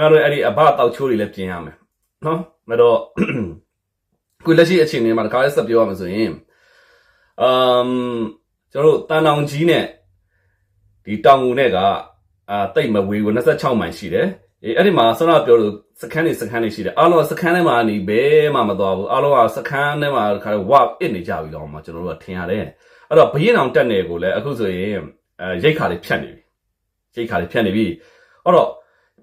ခင်ဗျားတို့အဲ့ဒီအဘတောက်ချိုးတွေလည်းပြင်ရမယ်နော်မတော့ခုလက်ရှိအခြေအနေမှာတခါလဲဆက်ပြောရမှာဆိုရင်အမ်ကျွန်တော်တို့တန်တောင်ကြီးနဲ့ဒီတောင်ငူနဲ့ကအာတိတ်မဝေဘူး26မိုင်ရှိတယ်အေးအဲ့ဒီမှာဆောနာပြောလို့စခန်းနေစခန်းနေရှိတယ်အားလုံးကစခန်းထဲမှာနေဘဲမှမသွားဘူးအားလုံးကစခန်းထဲမှာခါဝါအစ်နေကြပြီတော့မှကျွန်တော်တို့ကထင်ရတယ်အဲ့တော့ဘရင်အောင်တက်နေကိုလည်းအခုဆိုရင်အဲရိတ်ခါလေးဖြတ်နေပြီရိတ်ခါလေးဖြတ်နေပြီအဲ့တော့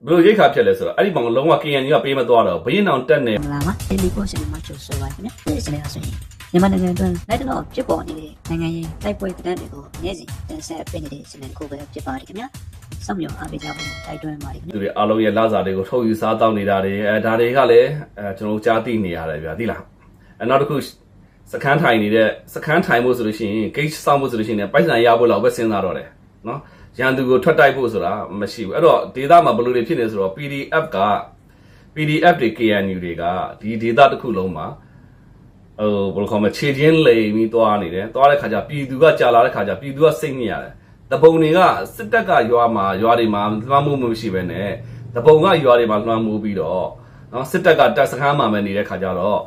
ဘယ်လိုရိတ်ခါဖြတ်လဲဆိုတော့အဲ့ဒီမှာလုံးဝ KNU ကပေးမသွားတော့ဘရင်အောင်တက်နေမလာပါဒီလီပိုရှင်မှာကျိုးဆိုပါခင်ဗျဒီစနေအဆိုရင်မြန်မာနိုင်ငံအတွင်းလိုက်တော့ဖြစ်ပေါ်နေတဲ့နိုင်ငံရေးတိုက်ပွဲသတင်းတွေကိုနေ့စဉ်တင်ဆက်ပေးနေတဲ့စနေကိုပဲဖြစ်ပါတယ်ခင်ဗျစောင့်မျှော်အားပေးကြဖို့တိုက်တွန်းပါတယ်ခင်ဗျသူတွေအားလုံးရဲ့လစာတွေကိုထုတ်ယူစားတောင်းနေတာတွေအဲဒါတွေကလည်းအဲကျွန်တော်တို့ကြားသိနေရတယ်ဗျာသိလားအဲနောက်တစ်ခုစခန်းထိုင်နေတဲ့စခန်းထိုင်ဖို့ဆိုလို့ရှိရင်ဂိတ်စောင့်ဖို့ဆိုလို့ရှိရင်ပိုက်ဆံရဖို့လောက်ပဲစဉ်းစားတော့တယ်နော် ရန်သူကိုထွက်တိုက်ဖို့ဆိုတာမရှိဘူးအဲ့တော့ဒေတာမှာဘယ်လိုတွေဖြစ်နေဆိုတော့ PDF က PDF တွေ KNU တွေကဒီဒေတာတစ်ခုလုံးမှာဟိုဘယ်လိုခေါ်မလဲခြေချင်းလိမ်ပြီးသွားနေတယ်သွားတဲ့ခါကျပြည်သူကကြာလာတဲ့ခါကျပြည်သူကစိတ်ညစ်ရတယ်တပုံတွေကစစ်တပ်ကရွာမှာရွာတွေမှာလွှမ်းမိုးမှုမရှိဘဲနဲ့တပုံကရွာတွေမှာလွှမ်းမိုးပြီးတော့နော်စစ်တပ်ကတပ်စခန်းမှာပဲနေတဲ့ခါကျတော့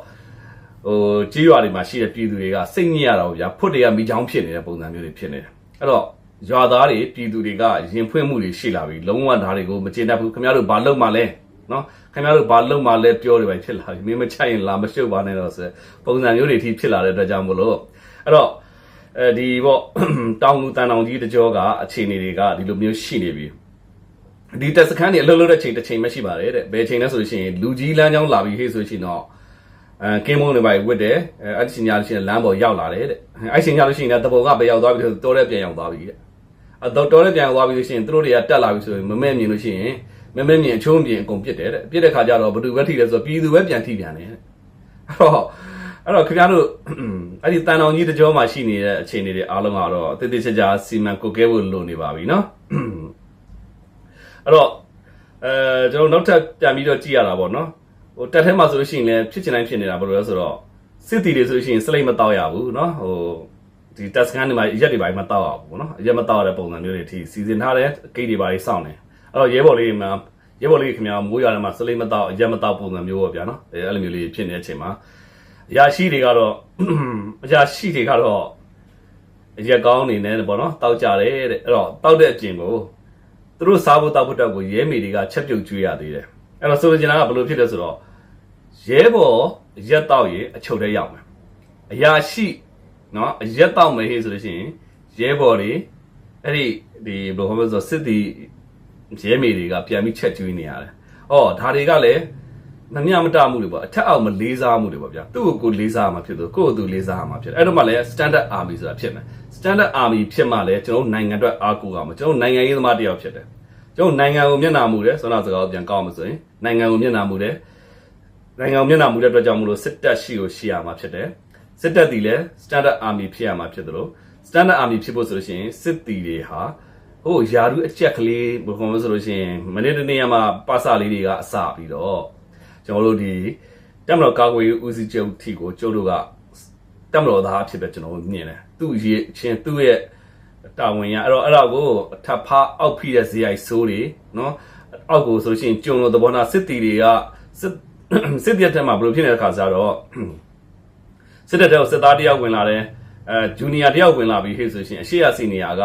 ဟိုကြီးရွာတွေမှာရှိတဲ့ပြည်သူတွေကစိတ်ညစ်ရတော့ဗျာဖွတ်တွေကမိချောင်းဖြစ်နေတဲ့ပုံစံမျိုးတွေဖြစ်နေတယ်အဲ့တော့ ရွာသားတွေပြည်သူတွေကရင်ဖွင့်မှုတွေရှိလာပြီလုံးဝဓာတ်တွေကိုမကျေနပ်ဘူးခင်ဗျားတို့ဘာလုပ်မှလဲနော်ခင်ဗျားတို့ဘာလုပ်မှလဲပြောတယ်ပဲဖြစ်လာပြီမင်းမချိုက်ရင်လာမရှုပ်ပါနဲ့တော့ဆိုပုံစံမျိုးတွေအထိဖြစ်လာတဲ့အတွက်ကြောင့်မလို့အဲ့တော့အဲဒီပေါ့တောင်လူတန်တောင်ကြီးတကြောကအခြေအနေတွေကဒီလိုမျိုးရှိနေပြီဒီတက်စခန်းတွေအလုပ်လုပ်တဲ့ချိန်တစ်ချိန်မရှိပါတယ်တဲ့ဘယ်ချိန်လဲဆိုလို့ရှိရင်လူကြီးလမ်းကြောင်းလာပြီးဟေ့ဆိုရှင်တော့အဲကင်းမုန်းတွေပါဝတ်တယ်အဲအဲ့ဒီချိန်ညာလို့ရှိရင်လမ်းပေါ်ရောက်လာတယ်တဲ့အဲ့ချိန်ညာလို့ရှိရင်လည်းတပုံကပဲရောက်သွားပြီဆိုတော့တဲ့ပြန်ရောက်သွားပြီတဲ့ အတော့တော်တဲ့ပြန်ရောက်သွားပြီလို့ရှိရင်သူတို့တွေကတက်လာပြီဆိုရင်မမဲ့မြင်လို့ရှိရင်မမဲ့မြင်အချုံးမြင်အကုန်ပြစ်တယ်တဲ့ပြစ်တဲ့ခါကျတော့ဘသူပဲထိတယ်ဆိုတော့ပြည်သူပဲပြန်ထိပြန်တယ်တဲ့အဲ့တော့အဲ့တော့ခင်ဗျားတို့အဲ့ဒီတန်တော်ကြီးတကြောမှာရှိနေတဲ့အခြေအနေတွေအားလုံးကတော့တိတိကျကျစီမံကုတ်ကဲဖို့လိုနေပါပြီเนาะအဲ့တော့အဲကျွန်တော်နောက်ထပ်ပြန်ပြီးတော့ကြည့်ရတာပေါ့နော်ဟိုတက်ထဲမှာဆိုလို့ရှိရင်လည်းဖြစ်ချင်တိုင်းဖြစ်နေတာဘယ်လိုလဲဆိုတော့စစ်တီတွေဆိုလို့ရှိရင်စလိတ်မတော့ရဘူးเนาะဟို ဒီ test scan တွေမှာရက်တွေပိုင်းမတော့အောင်ပေါ့နော်ရက်မတော့တဲ့ပုံစံမျိုးတွေအထိစီစဉ်ထားတဲ့ကိတ်တွေပိုင်းစောင့်နေအဲ့တော့ရဲဘော်လေးတွေမှာရဲဘော်လေးခင်ဗျာမိုးရွာထဲမှာစလိမ့်မတော့ရက်မတော့ပုံစံမျိုးပေါ့ဗျာနော်အဲ့လိုမျိုးလေးဖြစ်နေတဲ့အချိန်မှာအရာရှိတွေကတော့အရာရှိတွေကတော့ရက်ကောင်းနေနေပေါ့နော်တောက်ကြတယ်တဲ့အဲ့တော့တောက်တဲ့အပြင်ကိုသူတို့စားဖို့တောက်ဖို့တော့ကိုရဲမေတွေကချက်ပြုတ်ကျွေးရသေးတယ်အဲ့တော့ဆိုလိုချင်တာကဘယ်လိုဖြစ်လဲဆိုတော့ရဲဘော်ရက်တောက်ရင်အချုပ်ထဲရောက်မယ်အရာရှိ နော်ရက်တောက်မယ်ဟေ့ဆိုလို့ရှိရင်ရဲဘော်တွေအဲ့ဒီဒီဘယ်လိုခေါ်မလဲဆိုတော့စစ်တီရဲမေတွေကပြန်ပြီးချက်ကျွေးနေရတယ်။အော်ဒါတွေကလည်းမမျှမတမှုတွေပေါ့အထက်အောက်မလေးစားမှုတွေပေါ့ဗျာသူ့ကိုကိုလေးစားမှာဖြစ်သူကိုယ့်ကိုသူလေးစားမှာဖြစ်အဲ့တော့မှလည်း standard army ဆိုတာဖြစ်မယ် standard army ဖြစ်မှလည်းကျွန်တော်တို့နိုင်ငံအတွက်အားကိုးရမှာကျွန်တော်တို့နိုင်ငံရေးသမားတယောက်ဖြစ်တယ်ကျွန်တော်နိုင်ငံကိုမျက်နှာမူတယ်ဆိုတော့စကားပြန်ကောက်မှာဆိုရင်နိုင်ငံကိုမျက်နှာမူတယ်နိုင်ငံကိုမျက်နှာမူတဲ့အတွက်ကြောင့်မလို့စစ်တပ်ရှိကိုရှိရမှာဖြစ်တယ် စစ်တပ်တီလည်း standard army ဖြစ်ရမှာဖြစ်တယ်လို့ standard army ဖြစ်ဖို့ဆိုလို့ရှိရင်စစ်တီတွေဟာဟိုယာရုအချက်ကလေးဘယ်လိုမှဆိုလို့ရှိရင်မနေ့တနေ့မှာပါစာလေးတွေကအစပြီးတော့ကျွန်တော်တို့ဒီတက်မတော်ကာကွယ်ရေးဦးစီးချုပ်ထီကိုကျုပ်တို့ကတက်မတော်သားအဖြစ်ပဲကျွန်တော်တို့မြင်တယ်သူ့ရဲ့ချင်းသူ့ရဲ့တာဝန်ရအဲ့တော့အဲ့ဒါကိုအထပ်ဖားအောက်ဖိတဲ့ဇေယိုက်ဆိုးတွေနော်အောက်ကိုဆိုလို့ရှိရင်ကျုံလို့သဘောနာစစ်တီတွေကစစ်စစ်တပ်ထဲမှာဘယ်လိုဖြစ်နေတဲ့ခါကျတော့ စစ်တပ်တဲ့စစ်သားတယောက်ဝင်လာတယ်အဲဂျူနီယာတယောက်ဝင်လာပြီးဟေ့ဆိုရှင်အရှိရစီနီယာက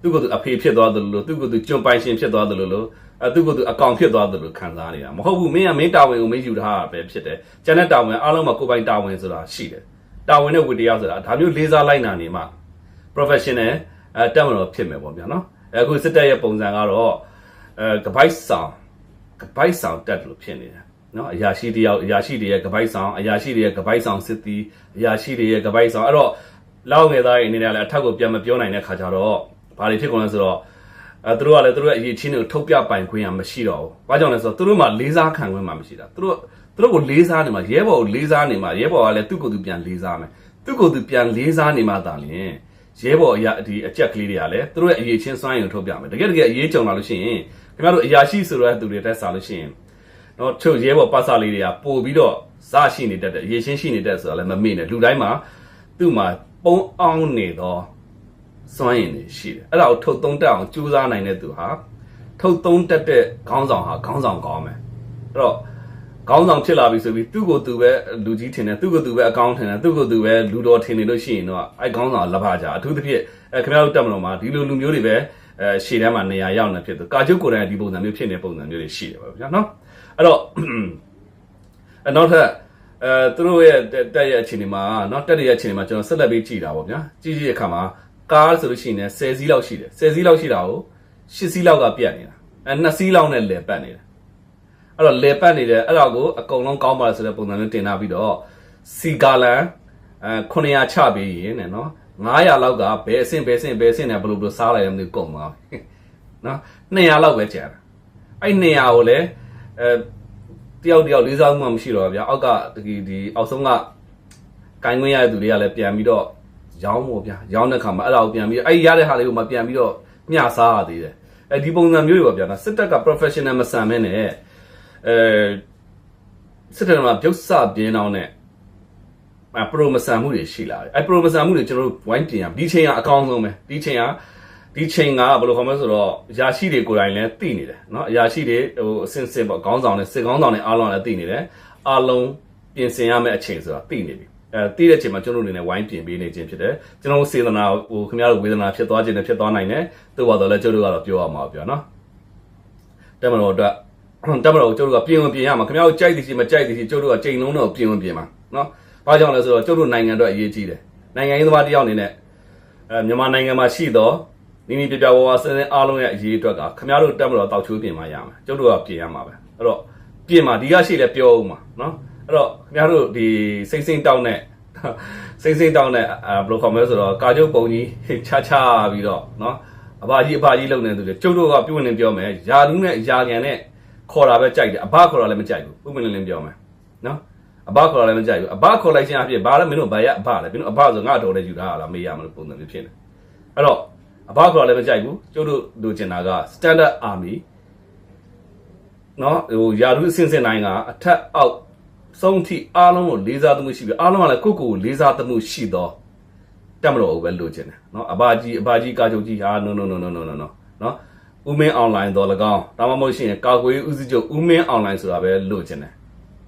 သူ့ကိုယ်သူအဖေဖြစ်သွားတယ်လို့သူ့ကိုယ်သူကျွန်းပိုင်ရှင်ဖြစ်သွားတယ်လို့အဲသူ့ကိုယ်သူအကောင်ဖြစ်သွားတယ်လို့ခံစားနေတာမဟုတ်ဘူးမင်းကမင်းတာဝန်ကိုမင်းယူထားတာပဲဖြစ်တယ်ကျန်တဲ့တာဝန်အားလုံးမှာကိုယ်ပိုင်တာဝန်ဆိုတာရှိတယ်တာဝန်နဲ့ဝတ္တရားဆိုတာဒါမျိုးလေးစားလိုက်နာနေမှ professional အဲတက်မလို့ဖြစ်မယ်ပေါ့ဗျာနော်အခုစစ်တပ်ရဲ့ပုံစံကတော့အဲကပိုက်ဆောင်ကပိုက်ဆောင်တက်လို့ဖြစ်နေတယ် နော်အရာရှိတယောက်အရာရှိတွေရဲ့ကပိုက်ဆောင်အရာရှိတွေရဲ့ကပိုက်ဆောင်စစ်တီအရာရှိတွေရဲ့ကပိုက်ဆောင်အဲ့တော့လောက်ငယ်သားတွေအနေနဲ့လည်းအထက်ကိုပြန်မပြောနိုင်တဲ့ခါကျတော့ဘာတွေဖြစ်ကုန်လဲဆိုတော့အဲသူတို့ကလည်းသူတို့ရဲ့အရေးချင်းတွေကိုထုတ်ပြပိုင်ခွင့်ရမရှိတော့ဘူး။ဘာကြောင့်လဲဆိုတော့သူတို့မှလေးစားခံခွင့်မှမရှိတာ။သူတို့သူတို့ကိုလေးစားနေမှာရဲဘော်ကိုလေးစားနေမှာရဲဘော်ကလည်းသူ့ကိုယ်သူပြန်လေးစားမယ်။သူ့ကိုယ်သူပြန်လေးစားနေမှသာလျှင်ရဲဘော်အရာဒီအကြက်ကလေးတွေကလည်းသူတို့ရဲ့အရေးချင်းစွမ်းရည်ကိုထုတ်ပြမယ်။တကယ်တကယ်အရေးကြုံလာလို့ရှိရင်ခင်ဗျားတို့အရာရှိဆိုတဲ့သူတွေတက်စားလို့ရှိရင် နော်ချုပ်ရဲဘော်ပတ်စာလေးတွေကပို့ပြီးတော့စရှိနေတတ်တယ်အရေးချင်းရှိနေတတ်ဆိုတာလည်းမမေ့နဲ့လူတိုင်းမှာသူ့မှာပုံအောင်နေတော့စွမ်းရည်တွေရှိတယ်အဲ့ဒါကိုထုတ်သုံးတက်အောင်ကြိုးစားနိုင်တဲ့သူဟာထုတ်သုံးတက်တဲ့ခေါင်းဆောင်ဟာခေါင်းဆောင်ကောင်းမယ်အဲ့တော့ခေါင်းဆောင်ဖြစ်လာပြီဆိုပြီးသူ့ကိုယ်သူပဲလူကြီးထင်တယ်သူ့ကိုယ်သူပဲအကောင့်ထင်တယ်သူ့ကိုယ်သူပဲလူတော်ထင်နေလို့ရှိရင်တော့အဲ့ခေါင်းဆောင်ကလက်ဖကြအထူးသဖြင့်အဲခင်ဗျားတို့တက်မလို့မှာဒီလိုလူမျိုးတွေပဲအဲရှေ့တန်းမှာနေရာရောက်နေဖြစ်သူကာကျုပ်ကိုယ်တိုင်ဒီပုံစံမျိုးဖြစ်နေပုံစံမျိုးတွေရှိတယ်ပေါ့ဗျာနော် အဲ့တော့အနောက်ထပ်အဲသူတို့ရဲ့တက်ရဲ့အခြေအနေမှာနော်တက်ရဲ့အခြေအနေမှာကျွန်တော်ဆက်လက်ပြီးကြည်တာပေါ့ဗျာကြည်ကြည့်တဲ့အခါမှာကားဆိုလို့ရှိရင်10စီးလောက်ရှိတယ်10စီးလောက်ရှိတာကို8စီးလောက်ကပြတ်နေတာအဲ2စီးလောက်နဲ့လည်ပတ်နေတယ်အဲ့တော့လည်ပတ်နေတယ်အဲ့ဒါကိုအကုန်လုံးကောင်းပါဆိုတဲ့ပုံစံမျိုးတင်ထားပြီးတော့စီဂါလန်အဲ900ချပေးရင်နဲ့နော်900လောက်ကဘယ်အဆင့်ဘယ်အဆင့်ဘယ်အဆင့်နဲ့ဘယ်လိုဘယ်လိုစားလိုက်ရမလဲကုန်သွားပြီနော်200လောက်ပဲကျန်တာအဲ့200ကိုလည်း အဲတယောက်တယောက်လေးစားမှုမှမရှိတော့ဗျာအောက်ကဒီဒီအောက်ဆုံးကကိုင်းခွင့်ရတဲ့သူတွေကလည်းပြန်ပြီးတော့ရောင်းမို့ဗျာရောင်းတဲ့ခါမှာအဲ့ဒါကိုပြန်ပြီးအဲ့ဒီရတဲ့ဟာလေးကိုမှပြန်ပြီးတော့မျှစားရသေးတယ်အဲဒီပုံစံမျိုးတွေပါဗျာနော်စစ်တပ်က professional မဆန်မဲနဲ့အဲစစ်တပ်မှာပြုတ်စပြင်းအောင်နဲ့အပရိုမဆန်မှုတွေရှိလာတယ်အဲပရိုမဆန်မှုတွေကျွန်တော်တို့ဝိုင်းတင်ရဒီချိန်ကအကောင်းဆုံးပဲဒီချိန်က ဒီချိန်ကဘယ်လိုခေါ်မလဲဆိုတော့ယာရှိတွေကိုယ်တိုင်လည်းသိနေတယ်เนาะယာရှိတွေဟိုအစင်စင်ပေါ့ခေါင်းဆောင်နဲ့စစ်ခေါင်းဆောင်နဲ့အားလုံးလည်းသိနေတယ်အားလုံးပြင်ဆင်ရမယ့်အချိန်ဆိုတာသိနေပြီအဲသိတဲ့ချိန်မှာကျွန်တော်တို့အနေနဲ့ဝိုင်းပြင်ပေးနေခြင်းဖြစ်တယ်ကျွန်တော်တို့စေတနာဟိုခင်ဗျားတို့ဝေဒနာဖြစ်သွားခြင်းနဲ့ဖြစ်သွားနိုင်တယ်သို့ပါတော့လည်းကျွန်တော်တို့ကတော့ပြောရမှာပြောเนาะတက်မတော်အတွက်တက်မတော်ကိုကျွန်တော်တို့ကပြင်ဝင်ပြင်ရမှာခင်ဗျားတို့ကြိုက်သည်ရှိမကြိုက်သည်ရှိကျွန်တော်တို့ကချိန်လုံးတော့ပြင်ဝင်ပြင်မှာเนาะဘာကြောင့်လဲဆိုတော့ကျွန်တော်တို့နိုင်ငံအတွက်အရေးကြီးတယ်နိုင်ငံရေးသမားတစ်ယောက်အနေနဲ့အဲမြန်မာနိုင်ငံမှာရှိတော့ နီနီပြပြဝဝစင်းစင်းအားလုံးရဲ့အရေးအတွက်ကခမရတို့တက်မလို့တောက်ချိုးပြင်မှရမှာကျုပ်တို့ကပြင်ရမှာပဲအဲ့တော့ပြင်မှာဒီကရှိလဲပြောဦးမှာနော်အဲ့တော့ခမရတို့ဒီစိတ်စိတ်တောင်းတဲ့စိတ်စိတ်တောင်းတဲ့ဘယ်လိုခေါ်မလဲဆိုတော့ကာကျုပ်ပုံကြီးချာချာပြီးတော့နော်အဘာကြီးအဘာကြီးလုံနေသူတွေကျုပ်တို့ကပြုတ်နေပြောမယ်ယာလူနဲ့ယာကန်နဲ့ခေါ်တာပဲကြိုက်တယ်အဘခေါ်တာလည်းမကြိုက်ဘူးဥပမာလင်းပြောမယ်နော်အဘခေါ်တာလည်းမကြိုက်ဘူးအဘခေါ်လိုက်ခြင်းအဖြစ်ဘာလဲမင်းတို့ဘာရအဘလဲမင်းတို့အဘဆိုငါတော်တယ်ယူတာလားမေးရမလို့ပုံစံမျိုးဖြစ်နေအဲ့တော့ အဘခေါ်လာလည်းမကြိုက်ဘူးကျုပ်တို့လိုချင်တာက standard army နော်ဟိုယာရုအစင်စင်တိုင်းကအထက်အောက်ဆုံးထိအားလုံးကိုလေးစားသမှုရှိပြီအားလုံးကလည်းကိုယ့်ကိုယ်ကိုလေးစားသမှုရှိတော့တက်မလို့ပဲလိုချင်တယ်နော်အဘကြီးအဘကြီးကာချုပ်ကြီးဟာ no no no no no no no နော်ဦးမင်း online တော့၎င်းဒါမှမဟုတ်ရှင်ကာကွယ်ဦးစီးချုပ်ဦးမင်း online ဆိုတာပဲလိုချင်တယ်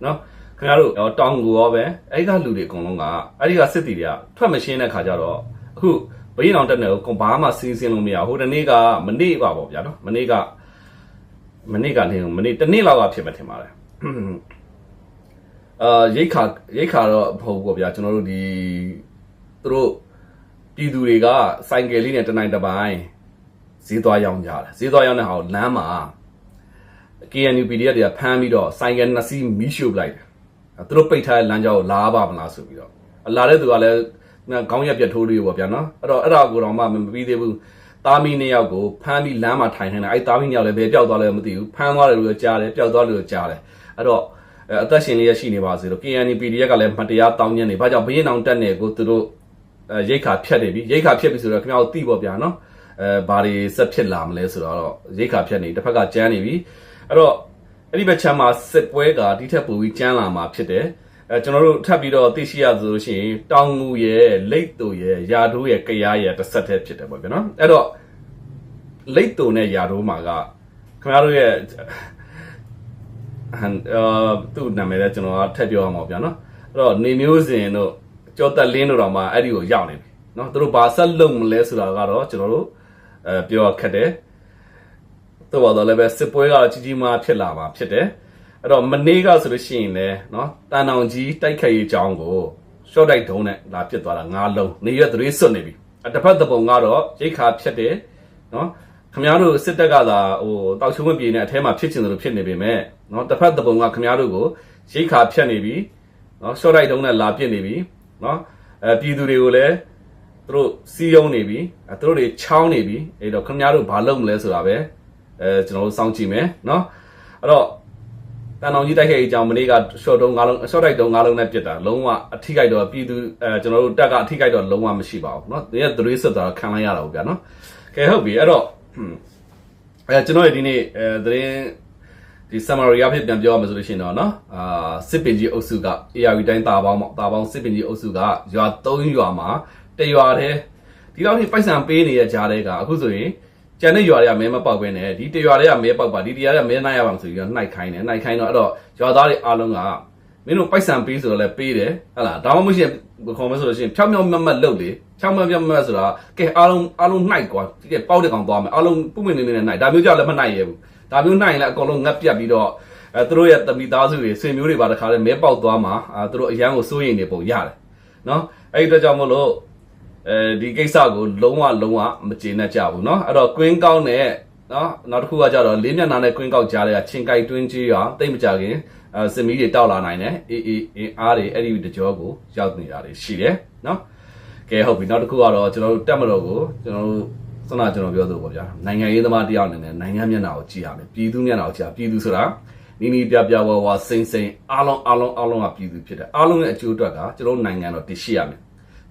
နော်ခင်ဗျားတို့ရောတောင်ကိုရောပဲအဲ့ဒီကလူတွေအကုန်လုံးကအဲ့ဒီကစစ်တီတွေကထွက်မရှင်းတဲ့ခါကျတော့အခု ဘရင်အောင်တက်နေကိုဘာမှစီးစင်းလို့မရဘူးဟိုတနေ့ကမနေ့ကပေါ့ဗျာနော်မနေ့ကမနေ့ကနေမနေ့တနေ့လောက်ကဖြစ်မှထင်ပါတယ်အာရိတ်ခါရိတ်ခါတော့မဟုတ်ဘူးပေါ့ဗျာကျွန်တော်တို့ဒီသူတို့ပြည်သူတွေကစိုင်ကယ်လေးနဲ့တနိုင်တစ်ပိုင်းဈေးသွားရောင်းကြတယ်ဈေးသွားရောင်းတဲ့ဟာကိုလမ်းမှာ KNU PDF တွေကဖမ်းပြီးတော့စိုင်ကယ်နှစ်စီးမီးရှို့ပလိုက်တယ်သူတို့ပိတ်ထားတဲ့လမ်းကြောင်းကိုလာပါမလားဆိုပြီးတော့လာတဲ့သူကလည်း ခေါင်းရက်ပြတ်ထိုးလေးပေါ့ဗျာနော်အဲ့တော့အဲ့ဒါကိုတော့မှမပြီးသေးဘူးသားမီးနှစ်ယောက်ကိုဖမ်းပြီးလမ်းမှာထိုင်ခိုင်းတာအဲ့သားမီးနှစ်ယောက်လည်းဘယ်ပျောက်သွားလဲမသိဘူးဖမ်းသွားတယ်လို့ကြားတယ်ပျောက်သွားတယ်လို့ကြားတယ်အဲ့တော့အသက်ရှင်လေးရရှိနေပါစေလို့ KNU PDF ကလည်းမတရားတောင်းညံ့နေဘာကြောင့်ဘရင်အောင်တက်နေကိုသူတို့အဲရိတ်ခါဖြတ်နေပြီရိတ်ခါဖြတ်ပြီဆိုတော့ခင်ဗျားတို့သိပေါ့ဗျာနော်အဲဘာတွေဆက်ဖြစ်လာမလဲဆိုတော့ရိတ်ခါဖြတ်နေတစ်ဖက်ကကြမ်းနေပြီအဲ့တော့အဲ့ဒီဘက်ချမ်းမှာစစ်ပွဲကဒီထက်ပိုပြီးကြမ်းလာမှာဖြစ်တယ် အဲကျွန်တော်တို့ထပ်ပြီးတော့သိရှိရဆိုလို့ရှိရင်တောင်ငူရဲ့လိတ်တူရဲ့ယာဒိုးရဲ့ကြရားရဲ့တစ်ဆက်တည်းဖြစ်တယ်ပေါ့ဗျာနော်အဲ့တော့လိတ်တူနဲ့ယာဒိုးမှာကခင်ဗျားတို့ရဲ့ဟန်အာသူ့နာမည်လည်းကျွန်တော်ကထပ်ပြောရမှာဗျာနော်အဲ့တော့နေမျိုးစင်တို့ကြောတက်လင်းတို့တော့မှအဲ့ဒီကိုရောက်နေပြီနော်သူတို့ဘာဆက်လုပ်မလဲဆိုတာကတော့ကျွန်တော်တို့အဲပြောခက်တယ်တော့ဘာလို့လဲပဲစစ်ပွဲကတော့ကြီးကြီးမားဖြစ်လာမှာဖြစ်တယ် အဲ့တော့မနေ့ကဆိုလို့ရှိရင်လည်းနော်တန်တောင်ကြီးတိုက်ခိုက်ရေးအကြောင်းကိုရှော့တိုက်ဒုံးနဲ့လာပြစ်သွားတာငါးလုံးနေရက်တွေစွတ်နေပြီအတစ်ဖက်တစ်ပုံကတော့ရိတ်ခါဖြစ်တယ်နော်ခမားတို့စစ်တပ်ကသာဟိုတောက်ချုံမပြေနဲ့အထဲမှာဖြစ်ချင်တယ်လို့ဖြစ်နေပေမဲ့နော်တစ်ဖက်တစ်ပုံကခမားတို့ကိုရိတ်ခါဖြတ်နေပြီနော်ရှော့တိုက်ဒုံးနဲ့လာပြစ်နေပြီနော်အဲပြည်သူတွေကိုလည်းသူတို့စီးယုံနေပြီအဲသူတို့တွေချောင်းနေပြီအဲ့တော့ခင်ဗျားတို့ဘာလုပ်မလဲဆိုတာပဲအဲကျွန်တော်တို့စောင့်ကြည့်မယ်เนาะအဲ့တော့ တန်အောင်ကြီးတိုက်ခဲ့အကြောင်းမနေ့က short တုံး၅လုံး short တိုက်တုံး၅လုံးနဲ့ပြစ်တာလုံးဝအထိခိုက်တော့ပြည်သူအဲကျွန်တော်တို့တက်ကအထိခိုက်တော့လုံးဝမရှိပါဘူးเนาะဒီကသတွေးစစ်တာခံလိုက်ရတာပေါ့ဗျာเนาะကဲဟုတ်ပြီအဲ့တော့အဲကျွန်တော်ဒီနေ့အဲသတင်းဒီ summary အဖြစ်ပြန်ပြောရမယ်ဆိုလို့ရှိရင်တော့เนาะအာစစ်ပင်ကြီးအုပ်စုက ARV တိုင်းတာပေါင်းပေါ့တာပေါင်းစစ်ပင်ကြီးအုပ်စုကရွာ၃ရွာမှာတရွာတည်းဒီလောက်ထိပိုက်ဆံပေးနေတဲ့ကြားတဲ့ကအခုဆိုရင် ကျန်တဲ့ရွာတွေကမဲမပေါက်ပဲနဲ့ဒီတရွာတွေကမဲပေါက်ပါဒီတရွာတွေကမဲနိုင်ရပါမဆိုပြီးတော့နှိုက်ခိုင်းတယ်နှိုက်ခိုင်းတော့အဲ့တော့ရွာသားတွေအားလုံးကမင်းတို့ပိုက်ဆံပေးဆိုတော့လည်းပေးတယ်ဟဟလားဒါမှမဟုတ်ရှင်ဘယ်ခေါ်မလဲဆိုလို့ရှိရင်ဖြောင်းဖြောင်းမတ်မတ်လှုပ်လေဖြောင်းဖြောင်းမတ်မတ်ဆိုတာကဲအားလုံးအားလုံးနှိုက်ကွာဒီကဲပေါက်တဲ့ကောင်သွားမယ်အားလုံးပုံမနေနေနဲ့နှိုက်ဒါမျိုးကြောင့်လည်းမနှိုက်ရဘူးဒါမျိုးနှိုက်ရင်လည်းအကုန်လုံးငတ်ပြတ်ပြီးတော့အဲသူတို့ရဲ့တမိသားစုတွေဆွေမျိုးတွေပါတခါလဲမဲပေါက်သွားမှာအာသူတို့အရန်ကိုစိုးရိမ်နေပုံရတယ်နော်အဲ့ဒီအတွက်ကြောင့်မို့လို့ အဲဒီကိစ္စကိုလုံးဝလုံးဝမကျေနပ်ကြဘူးเนาะအဲ့တော့ကွင်းကောင်းနဲ့เนาะနောက်တစ်ခုကကြတော့လေးမျက်နှာနဲ့ကွင်းကောက်ကြားတဲ့ကချင်းကြိုက်တွင်းကြီးရတိတ်မကြခင်အဲစင်မီတွေတောက်လာနိုင်တယ်အေးအေးအင်းအားတွေအဲ့ဒီတကြောကိုရောက်နေတာတွေရှိတယ်เนาะကဲဟုတ်ပြီနောက်တစ်ခုကတော့ကျွန်တော်တို့တက်မတော်ကိုကျွန်တော်တို့စနကျွန်တော်ပြောသလိုပေါ့ဗျာနိုင်ငံရေးသမားတယောက်အနေနဲ့နိုင်ငံမျက်နှာကိုကြည့်ရမယ်ပြည်သူမျက်နှာကိုကြည့်ရပြည်သူဆိုတာနီနီပြပြဝဝစိမ့်စိမ့်အားလုံးအားလုံးအားလုံးကပြည်သူဖြစ်တယ်အားလုံးရဲ့အကျိုးအတွက်ကကျွန်တော်တို့နိုင်ငံတော်တည်ရှိရမယ်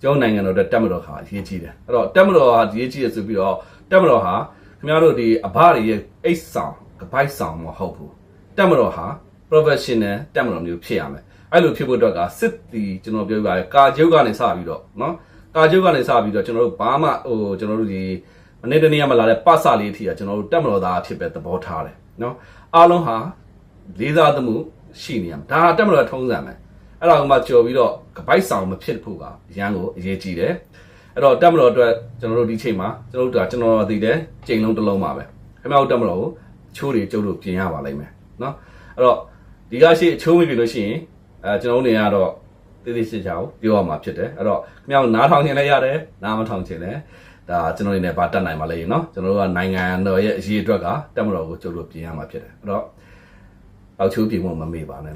ကျောင်းနိုင်ငံတော်အတွက်တက်မတော်ဟာအရေးကြီးတယ်အဲ့တော့တက်မတော်ဟာအရေးကြီးတယ်ဆိုပြီးတော့တက်မတော်ဟာခင်ဗျားတို့ဒီအဘတွေရဲ့အိတ်ဆောင်ကပိုက်ဆောင်မဟုတ်ဘူးတက်မတော်ဟာ professional တက်မတော်မျိုးဖြစ်ရမယ်အဲ့လိုဖြစ်ဖို့အတွက်ကစစ်တီကျွန်တော်ပြောပြရကာကျုပ်ကနေစပြီးတော့နော်ကာကျုပ်ကနေစပြီးတော့ကျွန်တော်တို့ဘာမှဟိုကျွန်တော်တို့ဒီမနေ့တနေ့ကမှလာတဲ့ပတ်စာလေးအထိကကျွန်တော်တို့တက်မတော်သားအဖြစ်ပဲသဘောထားတယ်နော်အားလုံးဟာလေးစားသမှုရှိနေရမယ်ဒါဟာတက်မတော်ထုံးစံပဲ အဲ့ဒါကမှကြော်ပြီးတော့ကပိုက်ဆောင်မဖြစ်ဖို့ကအရန်ကိုအရေးကြီးတယ်အဲ့တော့တက်မတော်အတွက်ကျွန်တော်တို့ဒီချိန်မှာကျွန်တော်တို့ကကျွန်တော်တို့သိတယ်ချိန်လုံးတစ်လုံးပါပဲခင်ဗျားတို့တက်မတော်ကိုချိုးတွေကျုပ်တို့ပြင်ရပါလိမ့်မယ်နော်အဲ့တော့ဒီကရှိအချိုးမပြင်လို့ရှိရင်အဲကျွန်တော်တို့နေရတော့တိတိကျကျကိုပြောရမှာဖြစ်တယ်အဲ့တော့ခင်ဗျားတို့နားထောင်ခြင်းလည်းရတယ်နားမထောင်ခြင်းလည်းဒါကျွန်တော်နေနဲ့ဗာတက်နိုင်ပါလိမ့်နော်ကျွန်တော်တို့ကနိုင်ငံတော်ရဲ့အရေးအတွက်ကတက်မတော်ကိုကျုပ်တို့ပြင်ရမှာဖြစ်တယ်အဲ့တော့အောက်ချိုးပြင်ဖို့မမေ့ပါနဲ့လို့